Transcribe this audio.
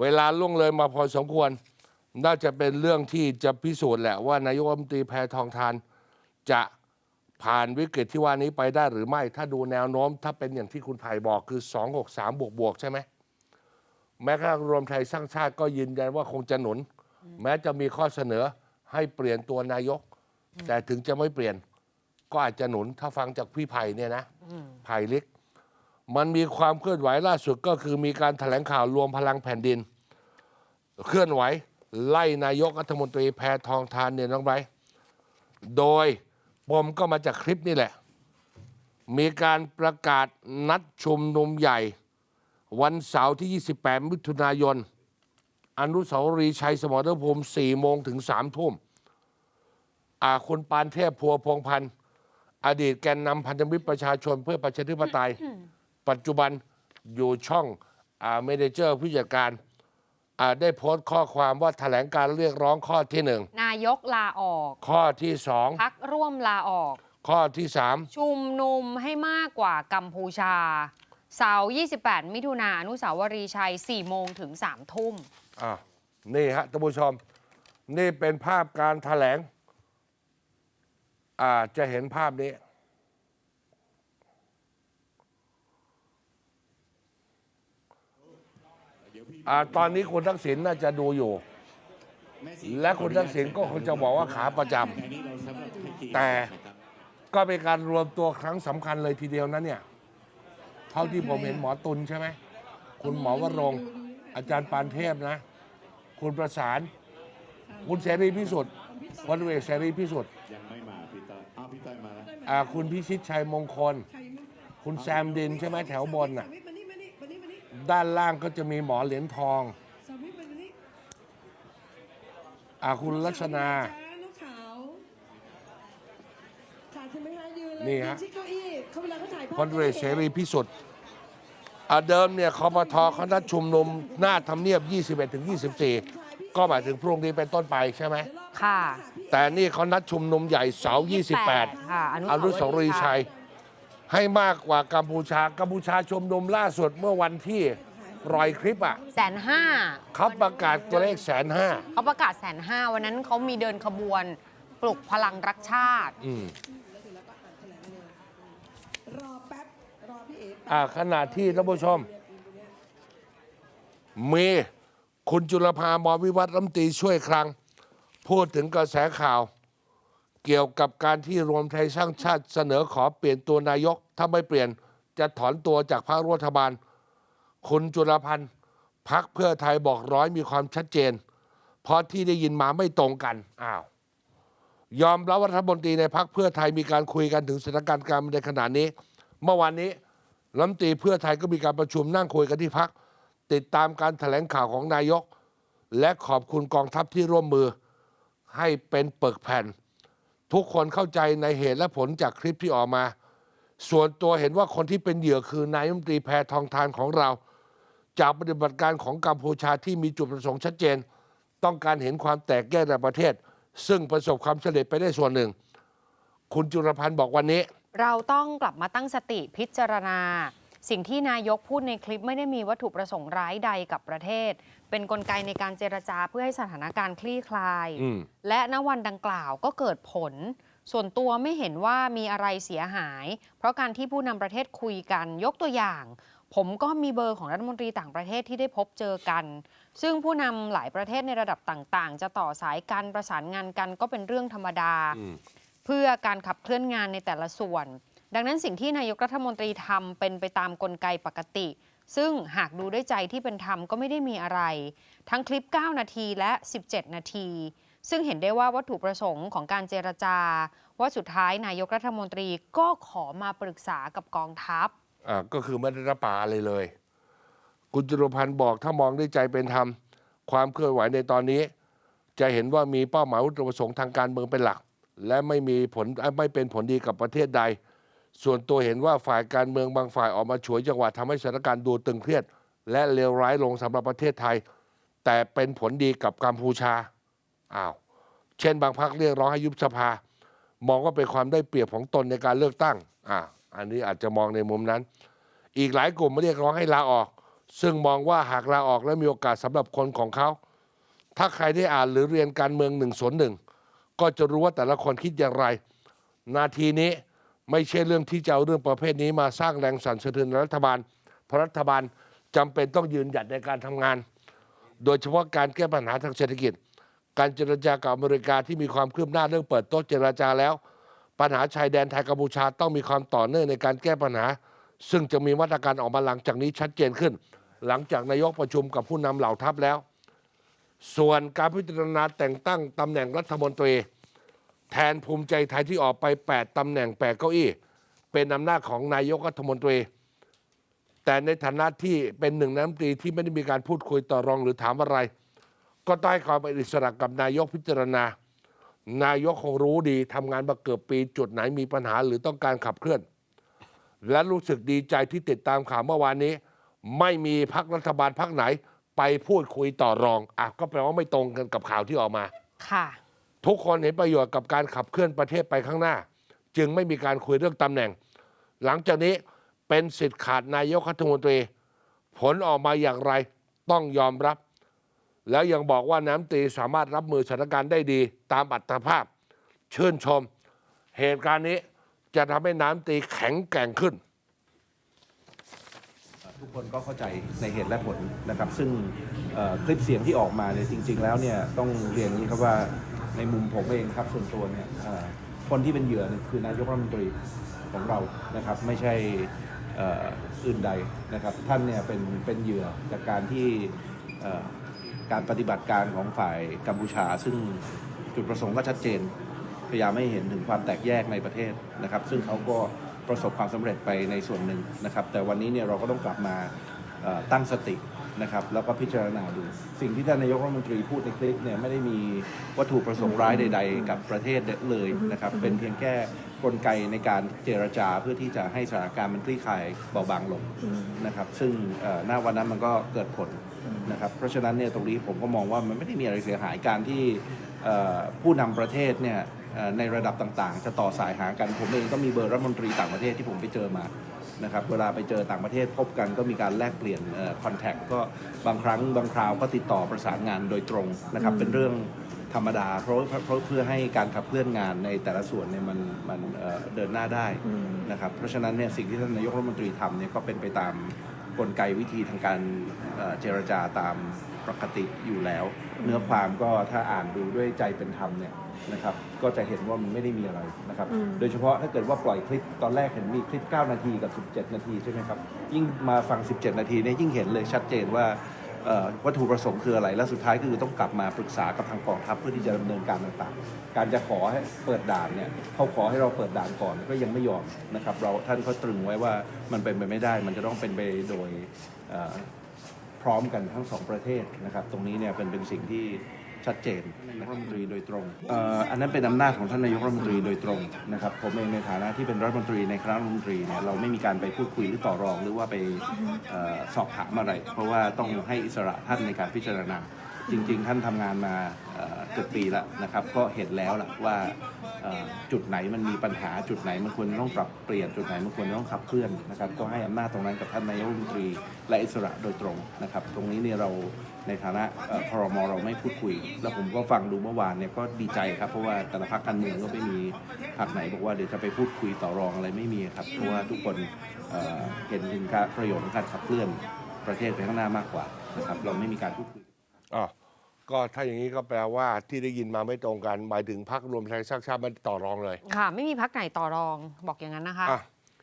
เวลาล่วงเลยมาพอสมควร น่าจะเป็นเรื่องที่จะพิสูจน์แหละว่านายกรัฐมนตรีแพทองทานจะผ่านวิกฤตที่ว่านี้ไปได้หรือไม่ ถ้าดูแนวโน้ม ถ้าเป็นอย่างที่คุณไผ่บอกคือ 263 บวกบวกๆใช่ไหม แม้กระทั่งรวมไทยสร้างชาติก็ยืนยันว่าคงจะหนุน แม้จะมีข้อเสนอให้เปลี่ยนตัวนายก แต่ถึงจะไม่เปลี่ยน ก็อาจจะหนุนถ้าฟังจากพี่ไผ่เนี่ยนะไผ่ลิก มันมีความเคลื่อนไหวล่าสุดก็คือมีการแถลงข่าวรวมพลังแผ่นดิน เคลื่อนไหว ไล่นายกรัฐมนตรีแพทองทานเนี่ยน้องไบโดยปมก็มาจากคลิปนี่แหละ มีการประกาศนัดชุมนุมใหญ่ วันเสาร์ที่ 28 มิถุนายน อนุสาวรีย์ชัยสมรภูมิ 4 โมงถึง 3 ทุ่มอาคุณปานเทพพัวพงพันธ์อดีตแกนนำพันธมิตรประชาชนเพื่อประชาธิปไตย ปัจจุบันอยู่ช่องอ่าเมเนเจอร์ผู้จัดการอ่าได้โพสต์ข้อความว่าแถลงการเรียกร้องข้อที่หนึ่งนายกลาออก ข้อที่สองพักร่วมลาออก ข้อที่สามชุมนุมให้มากกว่ากัมพูชา เสาร์28 มิถุนาอนุสาวรีย์ชัย 4 โมงถึง 3 ทุ่ม อ่านี่ฮะท่านผู้ชม นี่เป็นภาพการแถลงอ่าจะเห็นภาพนี้ อ่าตอนนี้คุณทักษิณน่าจะดูอยู่ และคุณทักษิณก็คงจะบอกว่าขาประจำแต่ก็เป็นการรวมตัวครั้งสำคัญเลยทีเดียวนะเนี่ย เท่าที่ผมเห็นหมอตุลใช่ไหม คุณหมอวรงค์อาจารย์ปานเทพนะ คุณประสาน คุณเสรีพิสุทธิ์วันเวกเสรีพิสุทธิ์ยังไม่มาพี่ต้อยอ้าวพี่ต้อยมาแล้ว อ่าคุณพิชิตชัยมงคล คุณแซมดินใช่ไหมแถวบนน่ะ ด้านล่างก็จะมีหมอเหรียญทองสามีมานี่อ่าคุณลักษณาจ้าลูกขาวขาดใช่ไหมคะยืนเลยนี่ฮะยืชิดเก้าอี้เขาเวลาเขาถ่ายภาพพลเรือเสรีพิสุทธิ์อ่าเดิมเนี่ยคอปทเขานัดชุมนุมหน้าทำเนียบ 21ถึง24 ก็หมายถึงพรุ่งนี้เป็นต้นไปใช่ไหม ค่ะ แต่นี่เขานัดชุมนุมใหญ่เสาร์28ค่ะอนุสาวรีย์ชัย ให้มากกว่ากัมพูชา กัมพูชาชุมนุมล่าสุดเมื่อวันที่ปล่อยคลิปอะแสนห้าเขาประกาศตัวเลขแสนห้าเขาประกาศแสนห้าวันนั้นเขามีเดินขบวนปลุกพลังรักชาติอืมรอแป๊บรอพี่เอ๋อ่าขณะที่ท่านผู้ชม มีคุณจุลภามอวิวัฒน์รัฐมนตรีช่วยคลังพูดถึงกระแสข่าว เกี่ยวกับการที่รวมไทยสร้างชาติเสนอขอเปลี่ยนตัวนายก ถ้าไม่เปลี่ยนจะถอนตัวจากพรรครัฐบาล คุณจุลพันธ์พักเพื่อไทยบอกร้อยมีความชัดเจน เพราะที่ได้ยินมาไม่ตรงกันอ้าวยอมรับว่ารัฐมนตรีในพักเพื่อไทยมีการคุยกันถึงสถานการณ์การเมืองในขณะนี้ เมื่อวานนี้รัฐมนตรีเพื่อไทยก็มีการประชุมนั่งคุยกันที่พักติดตามการแถลงข่าวของนายก และขอบคุณกองทัพที่ร่วมมือให้เป็นเปิกแผ่น ทุกคนเข้าใจในเหตุและผลจากคลิปที่ออกมา ส่วนตัวเห็นว่าคนที่เป็นเหยื่อคือนายรัมนตรีแพทองทานของเรา จากปฏิบัติการของกัมพูชาที่มีจุดประสงค์ชัดเจน ต้องการเห็นความแตกแยกในประเทศ ซึ่งประสบความสำเร็จไปได้ส่วนหนึ่ง คุณจุลพันธ์บอกวันนี้ เราต้องกลับมาตั้งสติพิจารณา สิ่งที่นายกพูดในคลิปไม่ได้มีวัตถุประสงค์ร้ายใดกับประเทศ เป็นนกลไกในการเจรจาเพื่อให้สถานการณ์คลี่คลายอืมและณวันดังกล่าวก็เกิดผล ส่วนตัวไม่เห็นว่ามีอะไรเสียหาย เพราะการที่ผู้นำประเทศคุยกันยกตัวอย่าง ผมก็มีเบอร์ของรัฐมนตรีต่างประเทศที่ได้พบเจอกัน ซึ่งผู้นำหลายประเทศในระดับต่าง ๆ จะต่อสายกันประสานงานกันก็เป็นเรื่องธรรมดาอืมเพื่อการขับเคลื่อนงานในแต่ละส่วน ดังนั้นสิ่งที่นายกรัฐมนตรีทำเป็นไปตามกลไกปกติ ซึ่งหากดูด้วยใจที่เป็นธรรมก็ไม่ได้มีอะไร ทั้งคลิป 9 นาทีและ 17 นาที ซึ่งเห็นได้ว่าวัตถุประสงค์ของการเจรจา ว่าสุดท้ายนายกรัฐมนตรีก็ขอมาปรึกษากับกองทัพอ่าก็คือไม่ได้รับปากอะไรเลย คุณจุลพันธ์บอกถ้ามองด้วยใจเป็นธรรมความเคลื่อนไหวในตอนนี้ จะเห็นว่ามีเป้าหมายวัตถุประสงค์ทางการเมืองเป็นหลัก และไม่มีผลไม่เป็นผลดีกับประเทศใด ส่วนตัวเห็นว่าฝ่ายการเมืองบางฝ่ายออกมาฉวยจังหวะทำให้สถานการณ์ดูตึงเครียด และเลวร้ายลงสำหรับประเทศไทย แต่เป็นผลดีกับกัมพูชาอ้าวเช่นบางพรรคเรียกร้องให้ยุบสภา มองว่าเป็นความได้เปรียบของตนในการเลือกตั้งอ่าอันนี้อาจจะมองในมุมนั้น อีกหลายกลุ่มมาเรียกร้องให้ลาออก ซึ่งมองว่าหากลาออกและมีโอกาสสำหรับคนของเขา ถ้าใครได้อ่านหรือเรียนการเมืองหนึ่งสนหนึ่งก็จะรู้ว่าแต่ละคนคิดอย่างไร นาทีนี้ ไม่ใช่เรื่องที่จะเอาเรื่องประเภทนี้มาสร้างแรงสั่นสะเทือนรัฐบาล เพราะรัฐบาลจำเป็นต้องยืนหยัดในการทำงาน โดยเฉพาะการแก้ปัญหาทางเศรษฐกิจ การเจรจากับอเมริกาที่มีความคืบหน้าเรื่องเปิดโต๊ะเจรจาแล้ว ปัญหาชายแดนไทยกัมพูชาต้องมีความต่อเนื่องในการแก้ปัญหา ซึ่งจะมีมาตรการออกมาหลังจากนี้ชัดเจนขึ้น หลังจากนายกประชุมกับผู้นำเหล่าทัพแล้ว ส่วนการพิจารณาแต่งตั้งตำแหน่งรัฐมนตรี แทนภูมิใจไทยที่ออกไป 8ตำแหน่ง8เก้าอี้ เป็นอำนาจของนายกรัฐมนตรี แต่ในฐานะที่เป็นหนึ่งในรัฐมนตรีที่ไม่ได้มีการพูดคุยต่อรองหรือถามอะไร ก็ต้องให้ความเป็นอิสระกับนายกพิจารณา นายกคงรู้ดีทำงานมาเกือบปีจุดไหนมีปัญหาหรือต้องการขับเคลื่อน และรู้สึกดีใจที่ติดตามข่าวเมื่อวานนี้ ไม่มีพักรัฐบาลพักไหน ไปพูดคุยต่อรองอะก็แปลว่าไม่ตรงกันกับข่าวที่ออกมาค่ะ ทุกคนเห็นประโยชน์กับการขับเคลื่อนประเทศไปข้างหน้า จึงไม่มีการคุยเรื่องตำแหน่ง หลังจากนี้เป็นสิทธิ์ขาดนายกรัฐมนตรี ผลออกมาอย่างไรต้องยอมรับ แล้วยังบอกว่าน้ำตีสามารถรับมือสถานการณ์ได้ดี ตามอัตภาพ ชื่นชม เหตุการณ์นี้จะทำให้น้ำตีแข็งแกร่งขึ้น ทุกคนก็เข้าใจในเหตุและผลนะครับ ซึ่งคลิปเสียงที่ออกมาเนี่ยจริง ๆ แล้วเนี่ยต้องเรียนนี้ครับว่า ในมุมผมเองครับส่วนตัวเนี่ยคนที่เป็นเหยื่อคือนายกรัฐมนตรีของเรานะครับ ไม่ใช่อื่นใดนะครับ ท่านเนี่ยเป็นเป็นเหยื่อจากการที่การปฏิบัติการของฝ่ายกัมพูชา ซึ่งจุดประสงค์ก็ชัดเจน พยายามให้เห็นถึงความแตกแยกในประเทศนะครับ ซึ่งเขาก็ประสบความสำเร็จไปในส่วนหนึ่งนะครับ แต่วันนี้เนี่ยเราก็ต้องกลับมาตั้งสติ นะครับแล้วก็พิจารณาดู สิ่งที่ท่านนายกรัฐมนตรีพูดในคลิปเนี่ยไม่ได้มีวัตถุประสงค์ร้ายใด ๆ กับประเทศเลยนะครับ เป็นเพียงแค่กลไกในการเจรจาเพื่อที่จะให้สถานการณ์มันคลี่คลายเบาบางลงนะครับ ซึ่งเอ่อหน้าวันนั้นมันก็เกิดผลนะครับ เพราะฉะนั้นเนี่ยตรงนี้ผมก็มองว่ามันไม่ได้มีอะไรเสียหายการที่เอ่อผู้นำประเทศเนี่ยเอ่อในระดับต่างๆ จะต่อสายหากันผมเองก็มีเบอร์รัฐมนตรีต่างประเทศที่ผมไปเจอมา นะครับเวลาไปเจอต่างประเทศพบกันก็มีการแลกเปลี่ยนคอนแทคก็บางครั้งบางคราวก็ติดต่อประสานงานโดยตรงนะครับเป็นเรื่องธรรมดาเพราะเพราะเพื่อให้การขับเคลื่อนงานในแต่ละส่วนเนี่ยมันมันเอ่อเดินหน้าได้นะครับเพราะฉะนั้นเนี่ยสิ่งที่ท่านนายกรัฐมนตรีทำเนี่ยก็เป็นไปตาม กลไกวิธีทางการเอ่อเจรจาตามปกติอยู่แล้ว เนื้อความก็ถ้าอ่านดูด้วยใจเป็นธรรมเนี่ยนะครับก็จะเห็นว่ามันไม่ได้มีอะไรนะครับ โดยเฉพาะถ้าเกิดว่าปล่อยคลิปตอนแรกเห็นมีคลิป 9 นาทีกับ 17 นาทีใช่ไหมครับ ยิ่งมาฟัง 17 นาทีเนี่ยยิ่งเห็นเลยชัดเจนว่าเอ่อ วัตถุประสงค์คืออะไร และสุดท้ายก็คือต้องกลับมาปรึกษากับทางกองทัพเพื่อที่จะดำเนินการต่างๆ การจะขอให้เปิดด่านเนี่ยเขาขอให้เราเปิดด่านก่อนก็ยังไม่ยอมนะครับเราท่านเขาตรึงไว้ว่ามันเป็นไปไม่ได้ มันจะต้องเป็นไปโดยพร้อมกันทั้งสองประเทศนะครับ ตรงนี้เนี่ยเป็นเป็นสิ่งที่ ชัดเจนนายกรัฐมนตรีโดยตรงอ,อันนั้นเป็นอำนาจของท่านนายกรัฐมนตรีโดยตรงนะครับผมเองในฐานะที่เป็นรัฐมนตรีในคณะรัฐมนตรีเนี่ยเราไม่มีการไปพูดคุยหรือต่อรองหรือว่าไปออสอบถามอะไร เพราะว่าต้องให้อิสระท่านในการพิจารณาจริงๆ ท่านทำงานมาเกือบปีแล้วนะครับ ก็เห็นแล้วล่ะว่าจุดไหนมันมีปัญหาจุดไหนมันควรต้องปรับเปลี่ยนจุดไหนมันควรจะต้องขับเคลื่อนนะครับ ก็ให้อำนาจตรงนั้นกับท่านนายกรัฐมนตรีและอิสระโดยตรงนะครับ ตรงนี้เนี่ยเรา ในฐานะเอ่อครมเราไม่พูดคุย แล้วผมก็ฟังดูเมื่อวานเนี่ยก็ดีใจครับ เพราะว่าแต่ละพรรคการเมืองก็ไม่มีพรรคไหนบอกว่าเดี๋ยวจะไปพูดคุยต่อรองอะไรไม่มีครับ เพราะว่าทุกคนเอ่อเห็นถึงการประโยชน์ของการขับเคลื่อนประเทศไปข้างหน้ามากกว่านะครับเราไม่มีการพูดคุยอะก็ถ้าอย่างนี้ก็แปลว่าที่ได้ยินมาไม่ตรงกันหมายถึงพักรวมไทยสร้างชาติไม่ต่อรองเลย ค่ะ ไม่มีพักไหนต่อรองบอกอย่างนั้นนะคะอะ